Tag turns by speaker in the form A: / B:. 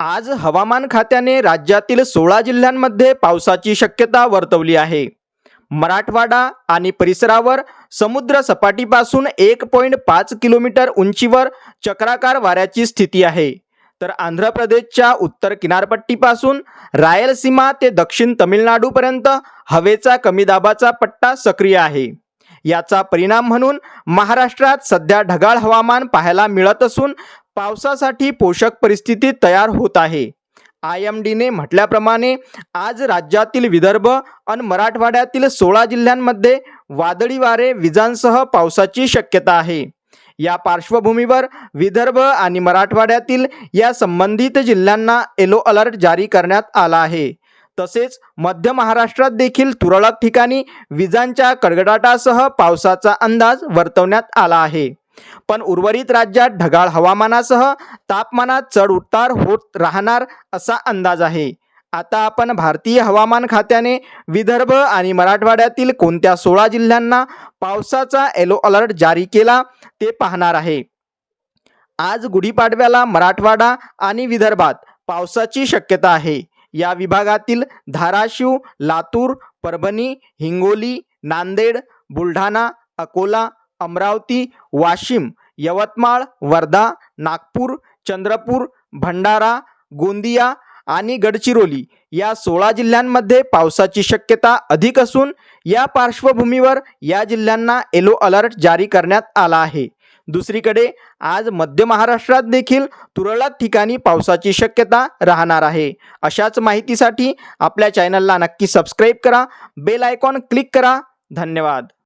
A: आज हवामान खात्याने राज्यातील सोळा जिल्ह्यांमध्ये पावसाची शक्यता वर्तवली आहे. मराठवाडा आणि परिसरावर समुद्र सपाटीपासून एक पॉईंट पाच किलोमीटर उंचीवर चक्राकार वाऱ्याची स्थिती आहे. तर आंध्र प्रदेशच्या उत्तर किनारपट्टीपासून रायलसीमा ते दक्षिण तमिळनाडूपर्यंत हवेचा कमी दाबाचा पट्टा सक्रिय आहे. याचा परिणाम म्हणून महाराष्ट्रात सध्या ढगाळ हवामान पाहायला मिळत असून पावसासाठी पोषक परिस्थिती तयार होत आहे. आय एम डीने म्हटल्याप्रमाणे आज राज्यातील विदर्भ आणि मराठवाड्यातील सोळा जिल्ह्यांमध्ये वादळी वारे विजांसह पावसाची शक्यता आहे. या पार्श्वभूमीवर विदर्भ आणि मराठवाड्यातील या संबंधित जिल्ह्यांना येलो अलर्ट जारी करण्यात आला आहे. तसेच मध्य महाराष्ट्रात देखील तुरळक ठिकाणी विजांच्या कडकडाटासह पावसाचा अंदाज वर्तवण्यात आला आहे. पण उर्वरित राज्यात ढगाळ हवामानासह तापमानात चढ उतार होत राहणार असा अंदाज आहे. आता आपण भारतीय हवामान खात्याने विदर्भ आणि मराठवाड्यातील कोणत्या सोळा जिल्ह्यांना पावसाचा येलो अलर्ट जारी केला ते पाहणार आहे. आज गुढीपाडव्याला मराठवाडा आणि विदर्भात पावसाची शक्यता आहे. या विभागातील धाराशिव लातूर परभणी हिंगोली नांदेड बुलढाणा अकोला अमरावती वाशिम यवतमाळ वर्धा नागपूर चंद्रपूर भंडारा गोंदिया आणि गडचिरोली या सोळा जिल्ह्यांमध्ये पावसाची शक्यता अधिक असून या पार्श्वभूमीवर या जिल्ह्यांना येलो अलर्ट जारी करण्यात आला आहे. दुसरीकडे आज मध्य महाराष्ट्रात देखील तुरळक ठिकाणी पावसाची शक्यता राहणार आहे. अशाच माहितीसाठी आपल्या चॅनलला नक्की सबस्क्राईब करा बेल आयकॉन क्लिक करा. धन्यवाद.